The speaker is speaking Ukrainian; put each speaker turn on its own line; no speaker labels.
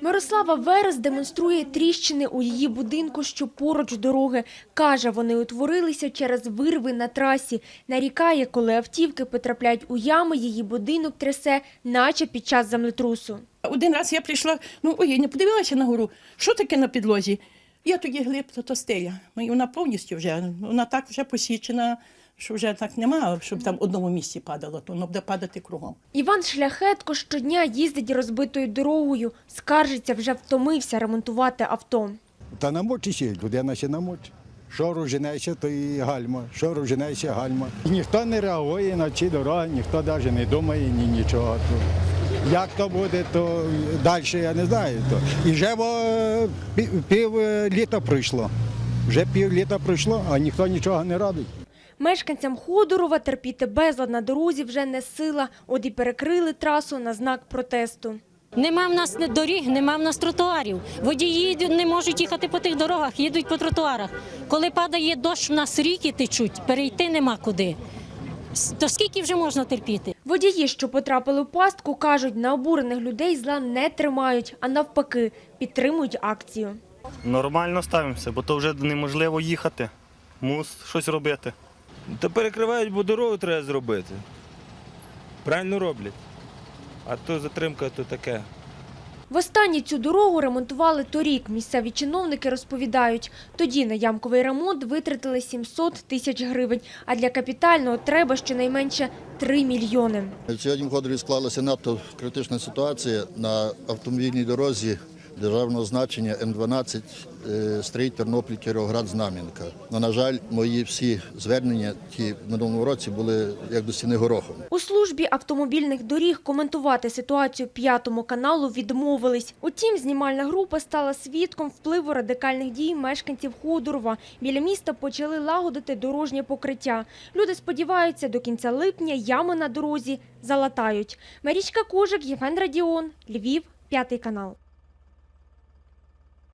Мирослава Верес демонструє тріщини у її будинку, що поруч дороги. Каже, вони утворилися через вирви на трасі. Нарікає, коли автівки потрапляють у ями, її будинок трясе, наче під час землетрусу.
Один раз я прийшла, ну ой, я не подивилася на гору. Що таке на підлозі? Я тоді глиб, то, і Вона повністю вже, вона так вже посічена, що вже так немає, щоб там в одному місці падало, то воно буде падати кругом.
Іван Шляхетко щодня їздить розбитою дорогою. Скаржиться, вже втомився ремонтувати авто.
Та намочишся, людина ще намочить. Що розженеться, то і гальма. Що розженеться, гальма. І ніхто не реагує на ці дороги, ніхто навіть не думає ні нічого. Як то буде, то далі я не знаю. То. І вже бо, пів, пів літа пройшло. Вже пів літа пройшло, а ніхто нічого не робить.
Мешканцям Ходорова терпіти безлад на дорозі вже не сила. От і перекрили трасу на знак протесту.
Нема в нас доріг, нема в нас тротуарів. Водії не можуть їхати по тих дорогах, їдуть по тротуарах. Коли падає дощ, в нас ріки течуть, перейти нема куди. То скільки вже можна терпіти?
Водії, що потрапили в пастку, кажуть, на обурених людей зла не тримають, а навпаки, підтримують акцію.
Нормально ставимося, бо то вже неможливо їхати. Мус щось робити.
Та перекривають, бо дорогу треба зробити. Правильно роблять. А то затримка, то таке.
Востаннє цю дорогу ремонтували торік. Місцеві чиновники розповідають, тоді на ямковий ремонт витратили 700 тисяч гривень, а для капітального треба щонайменше 3 мільйони.
Сьогодні в Ходорі склалася надто критична ситуація на автомобільній дорозі державного значення М12 е, Стрий, Тернопіль, Кіровоград, Знам'янка. Ну, на жаль, мої всі звернення ті в минулому році були як до стіни горохом.
У службі автомобільних доріг коментувати ситуацію п'ятому каналу відмовились. Утім, знімальна група стала свідком впливу радикальних дій мешканців Ходорова. Біля міста почали лагодити дорожнє покриття. Люди сподіваються, до кінця липня ями на дорозі залатають. Марічка Кожик, Євген Радіон, Львів, п'ятий канал.